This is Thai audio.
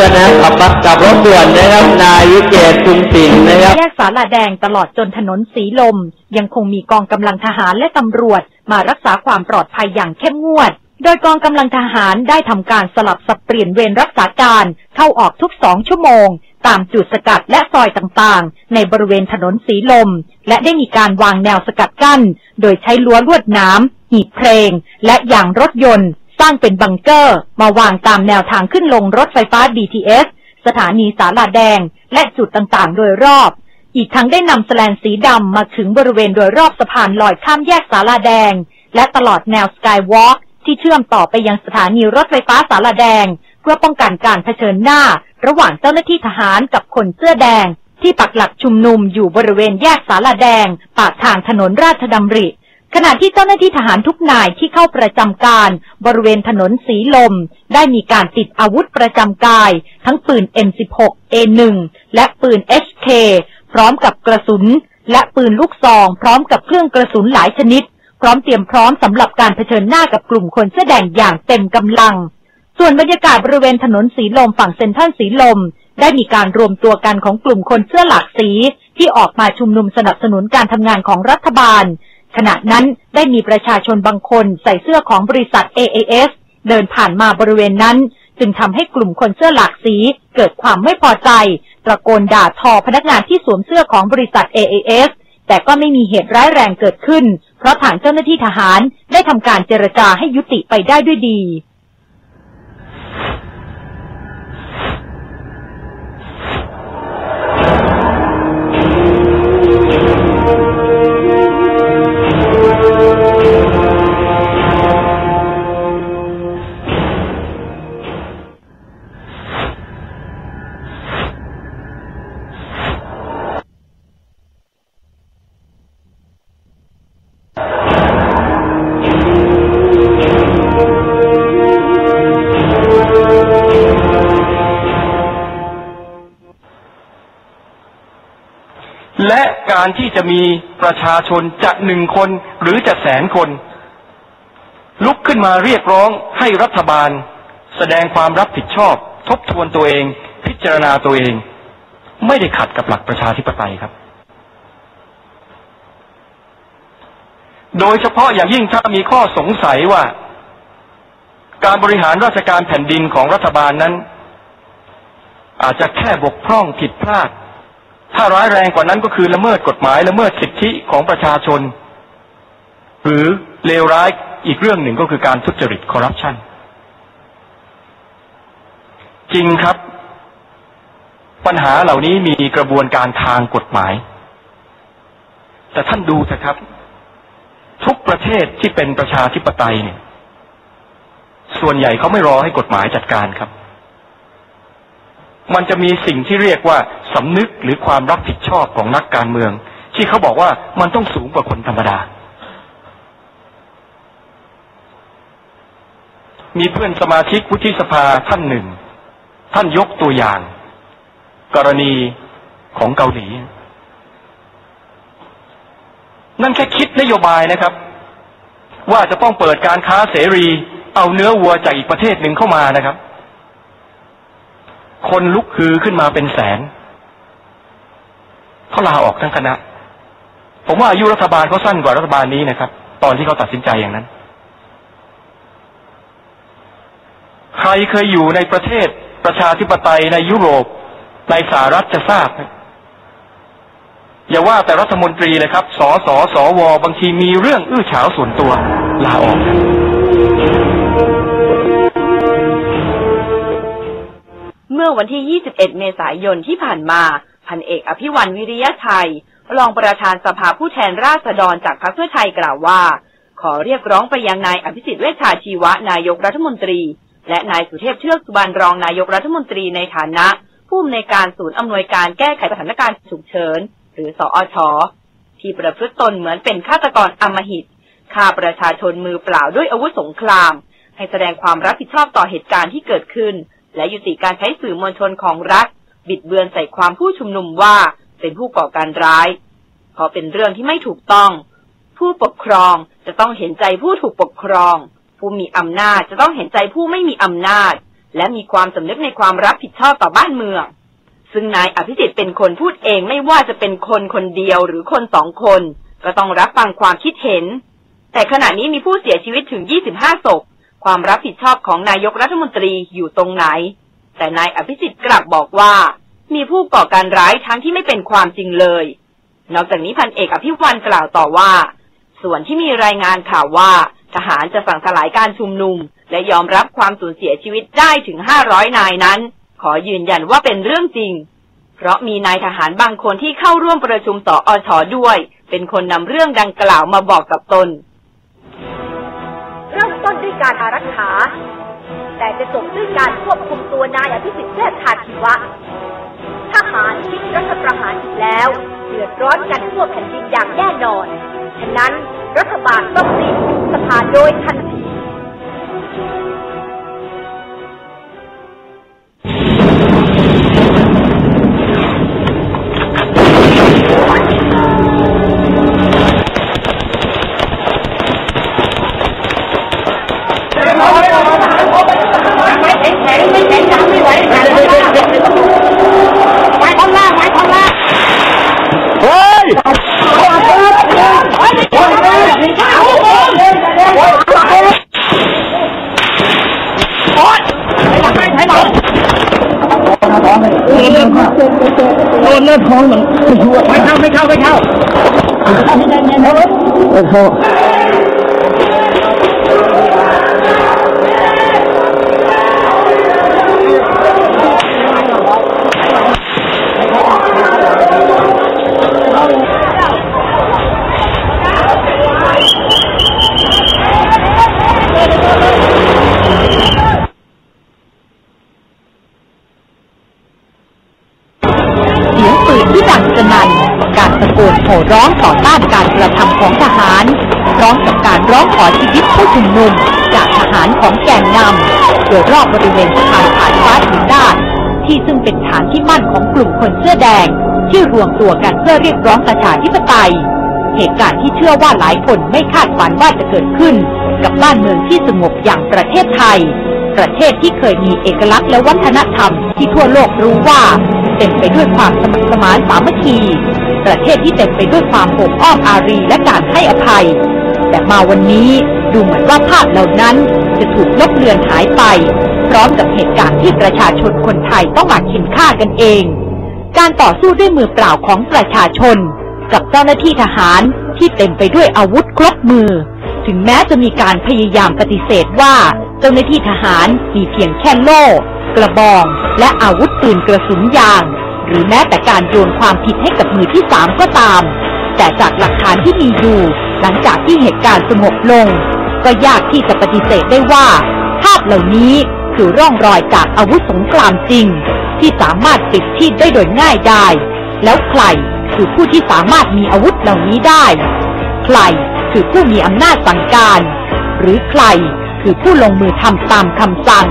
ตือนนะครับขับกับรถด่วนนะครับ นายวิเกตจุงสิงนะครับ แยกสาลาแดงตลอดจนถนนสีลม ยังคงมีกองกำลังทหารและตำรวจ มารักษาความปลอดภัยอย่างเข้มงวด โดยกองกำลังทหารได้ทำการสลับสับเปลี่ยนเวรรักษาการเข้าออกทุกสองชั่วโมง ตามจุดสกัดและซอยต่างๆ ในบริเวณถนนสีลม และได้มีการวางแนวสกัดกั้น โดยใช้รั้วลวดน้ำหีบเพลง และยางรถยนต์ สร้างเป็นบังเกอร์มาวางตามแนวทางขึ้นลงรถไฟฟ้า BTS สถานีสาลาแดง และจุดต่างๆ โดยรอบ อีกทั้งได้นำแสลนสีดำมาถึงบริเวณโดยรอบสะพานลอยข้ามแยกสาลาแดง และตลอดแนวสกายวอล์กที่เชื่อมต่อไปยังสถานีรถไฟฟ้าสาลาแดง เพื่อป้องกันการเผชิญหน้า ระหว่างเจ้าหน้าที่ทหารกับคนเสื้อแดง ที่ปักหลักชุมนุมอยู่บริเวณแยกสาลาแดง ปากทางถนนราชดำริ ขณะที่เจ้าหน้าที่ทหารทุกนายที่เข้าประจำการ บริเวณถนนสีลม ได้มีการติดอาวุธประจำกาย ทั้งปืน M16 A1 และปืน HK พร้อมกับกระสุน และปืนลูกซอง พร้อมกับเครื่องกระสุนหลายชนิด พร้อมเตรียมพร้อมสำหรับการเผชิญหน้ากับกลุ่มคนเสื้อแดงอย่างเต็มกำลัง ส่วนบรรยากาศบริเวณถนนสีลมฝั่งเซ็นทรัลสีลม ได้มีการรวมตัวกันของกลุ่มคนเสื้อหลากสีที่ออกมาชุมนุมสนับสนุนการทำงานของรัฐบาล ขณะนั้นได้มีประชาชนบางคนใส่เสื้อของบริษัท AAS เดินผ่านมาบริเวณนั้น จึงทำให้กลุ่มคนเสื้อหลากสีเกิดความไม่พอใจ ตะโกนด่าทอพนักงานที่สวมเสื้อของบริษัท AAS แต่ก็ไม่มีเหตุร้ายแรงเกิดขึ้น เพราะทางเจ้าหน้าที่ทหารได้ทำการเจรจาให้ยุติไปได้ด้วยดี และการที่จะมีประชาชนจะหนึ่งคนหรือจะแสนคน ลุกขึ้นมาเรียกร้องให้รัฐบาล แสดงความรับผิดชอบ ทบทวนตัวเอง พิจารณาตัวเอง ไม่ได้ขัดกับหลักประชาธิปไตยครับ โดยเฉพาะอย่างยิ่งถ้ามีข้อสงสัยว่า การบริหารราชการแผ่นดินของรัฐบาลนั้น อาจจะแค่บกพร่องผิดพลาด ถ้าร้ายแรงกว่านั้นก็คือละเมิดกฎหมายละเมิดสิทธิของประชาชน หรือเลวร้ายอีกเรื่องหนึ่งก็คือการทุจริตคอร์รัปชันจริงครับ ปัญหาเหล่านี้มีกระบวนการทางกฎหมาย แต่ท่านดูเถอะครับ ทุกประเทศที่เป็นประชาธิปไตยเนี่ย ส่วนใหญ่เขาไม่รอให้กฎหมายจัดการครับ มันจะมีสิ่งที่เรียกว่าสำนึกหรือความรับผิดชอบของนักการเมือง ที่เขาบอกว่ามันต้องสูงกว่าคนธรรมดา มีเพื่อนสมาชิกวุฒิสภาท่านหนึ่ง ท่านยกตัวอย่าง กรณีของเกาหลี นั่นแค่คิดนโยบายนะครับ ว่าจะต้องเปิดการค้าเสรี เอาเนื้อวัวจากอีกประเทศหนึ่งเข้ามานะครับ คนลุกคือขึ้นมาเป็นแสนเขาลาออกทั้งคณะ ผมว่าอายุรัฐบาลเขาสั้นกว่ารัฐบาลนี้นะครับ ตอนที่เขาตัดสินใจอย่างนั้น ใครเคยอยู่ในประเทศประชาธิปไตยในยุโรปในสหรัฐจะทราบอย่าว่าแต่รัฐมนตรีเลยครับ สสสว บางทีมีเรื่องอื้อฉาวส่วนตัวลาออก มื่อวันที่ 21 เมษายนที่ผ่านมา พันเอกอภิวันวิริยชัย รองประธานสภาผู้แทนราษฎรจากพรรคเพื่อไทยกล่าวว่า ขอเรียกร้องไปยังนายอภิสิทธิ์เวชชาชีวะนายกรัฐมนตรี และนายสุเทพเทือกสุบรรณรองนายกรัฐมนตรีในฐานะผู้อำนวยการศูนย์อำนวยการแก้ไขสถานการณ์ฉุกเฉิน หรือสอชที่ประพฤติตนเหมือนเป็นฆาตกรอำมหิตฆ่าประชาชนมือเปล่าด้วยอาวุธสงคราม ให้แสดงความรับผิดชอบต่อเหตุการณ์ที่เกิดขึ้น และยุติการใช้สื่อมวลชนของรัฐ บิดเบือนใส่ความผู้ชุมนุมว่าเป็นผู้ก่อการร้าย เพราะเป็นเรื่องที่ไม่ถูกต้อง ผู้ปกครองจะต้องเห็นใจผู้ถูกปกครอง ผู้มีอำนาจจะต้องเห็นใจผู้ไม่มีอำนาจ และมีความสำนึกในความรับผิดชอบต่อบ้านเมืองซึ่งนายอภิสิทธิ์เป็นคนพูดเองไม่ว่าจะเป็นคนคนเดียวหรือคนสองคน ก็ต้องรับฟังความคิดเห็น แต่ขณะนี้มีผู้เสียชีวิตถึง 25 ศพ ความรับผิดชอบของนายกรัฐมนตรีอยู่ตรงไหน แต่นายอภิสิทธิ์กลับบอกว่า มีผู้ก่อการร้ายทั้งที่ไม่เป็นความจริงเลย นอกจากนี้พันเอกอภิวันกล่าวต่อว่า ส่วนที่มีรายงานข่าวว่า ทหารจะสั่งสลายการชุมนุม และยอมรับความสูญเสียชีวิตได้ถึง 500 นายนั้น ขอยืนยันว่าเป็นเรื่องจริง เพราะมีนายทหารบางคนที่เข้าร่วมประชุมสออชอด้วย เป็นคนนำเรื่องดังกล่าวมาบอกกับตน การอารักขา แต่จะจบด้วยการควบคุมตัวนายอภิสิทธิ์แททาชีวะทหารคิดรัฐประหารอีกแล้วเดือดร้อนกันทั่วแผ่นดินอย่างแน่นอน ฉะนั้นรัฐบาลต้องรีบยุบสภาโดยทัน โดนเลือดท้องเหมือนไม่เข้าไม่เข้าไม่เข้าไม่เข้า ห่ร้องต่อต้านการกระทำของทหาร พร้อมกับการร้องขอชีวิตผู้ชุมนุม จากทหารของแกนนำโดยรอบบริเวณสะพานผ่านฟ้าถึงด้านที่ซึ่งเป็นฐานที่มั่นของกลุ่มคนเสื้อแดง ที่รวมตัวกันเพื่อเรียกร้องประชาธิปไตย เหตุการณ์ที่เชื่อว่าหลายคนไม่คาดฝันว่าจะเกิดขึ้น กับบ้านเมืองที่สงบอย่างประเทศไทย ประเทศที่เคยมีเอกลักษณ์และวัฒนธรรมที่ทั่วโลกรู้ว่าเต็มไปด้วยความสมัครสมานสามัคคี ประเทศที่เต็มไปด้วยความโอบอ้อมอารีและการให้อภัย แต่มาวันนี้ดูเหมือนว่าภาพเหล่านั้นจะถูกลบเลือนหายไป พร้อมกับเหตุการณ์ที่ประชาชนคนไทยต้องมาเข็นฆ่ากันเอง การต่อสู้ด้วยมือเปล่าของประชาชน กับเจ้าหน้าที่ทหารที่เต็มไปด้วยอาวุธครบมือ ถึงแม้จะมีการพยายามปฏิเสธว่า เจ้าหน้าที่ทหารมีเพียงแค่โล่กระบอง และอาวุธปืนกระสุนยาง หรือแม้แต่การโยนความผิดให้กับมือที่สามก็ตาม แต่จากหลักฐานที่มีอยู่ หลังจากที่เหตุการณ์สงบลง ก็ยากที่จะปฏิเสธได้ว่า ภาพเหล่านี้คือร่องรอยจากอาวุธสงครามจริง ที่สามารถปิดชีพได้โดยง่ายไดายแล้วใครคือผู้ที่สามารถมีอาวุธเหล่านี้ได้ ใครคือผู้มีอำนาจสั่งการ หรือใครคือผู้ลงมือทำตามคำสั่ง